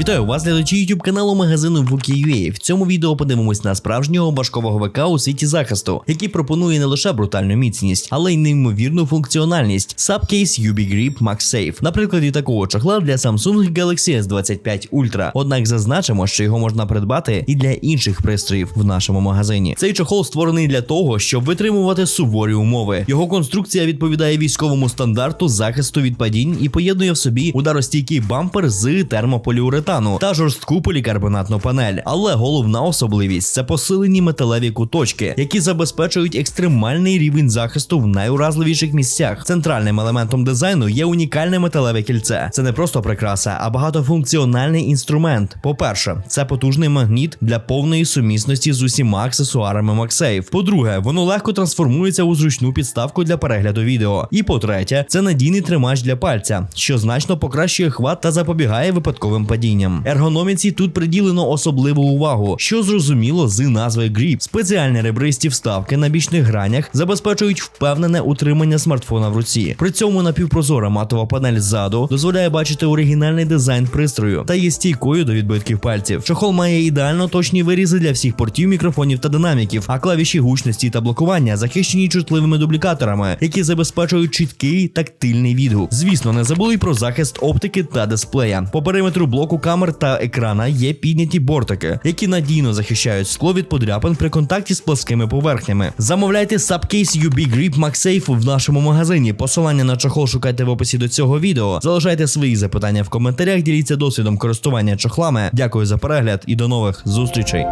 Вітаю вас, глядачі YouTube каналу магазину Wookie.ua. В цьому відео подивимось на справжнього башкового ВК у світі захисту, який пропонує не лише брутальну міцність, але й неймовірну функціональність. Subcase UB Grip MagSafe. На прикладі такого чохла для Samsung Galaxy S25 Ultra. Однак зазначимо, що його можна придбати і для інших пристроїв в нашому магазині. Цей чохол створений для того, щоб витримувати суворі умови. Його конструкція відповідає військовому стандарту захисту від падінь і поєднує в собі ударостійкий бампер з термополіуретану та жорстку полікарбонатну панель. Але головна особливість це посилені металеві куточки, які забезпечують екстремальний рівень захисту в найуразливіших місцях. Центральним елементом дизайну є унікальне металеве кільце. Це не просто прикраса, а багатофункціональний інструмент. По-перше, це потужний магніт для повної сумісності з усіма аксесуарами MagSafe. По-друге, воно легко трансформується у зручну підставку для перегляду відео. І по-третє, це надійний тримач для пальця, що значно покращує хват та запобігає випадковим падінням. Ергономіці тут приділено особливу увагу, що зрозуміло з назви Grip. Спеціальні ребристі вставки на бічних гранях забезпечують впевнене утримання смартфона в руці. При цьому напівпрозора матова панель ззаду дозволяє бачити оригінальний дизайн пристрою та є стійкою до відбитків пальців. Чохол має ідеально точні вирізи для всіх портів, мікрофонів та динаміків, а клавіші гучності та блокування захищені чутливими дублікаторами, які забезпечують чіткий тактильний відгук. Звісно, не забули й про захист оптики та дисплея. По периметру блоку камер та екрана є підняті бортики, які надійно захищають скло від подряпин при контакті з плоскими поверхнями. Замовляйте Subcase UB Grip MagSafe в нашому магазині. Посилання на чохол шукайте в описі до цього відео. Залишайте свої запитання в коментарях, діліться досвідом користування чохлами. Дякую за перегляд і до нових зустрічей.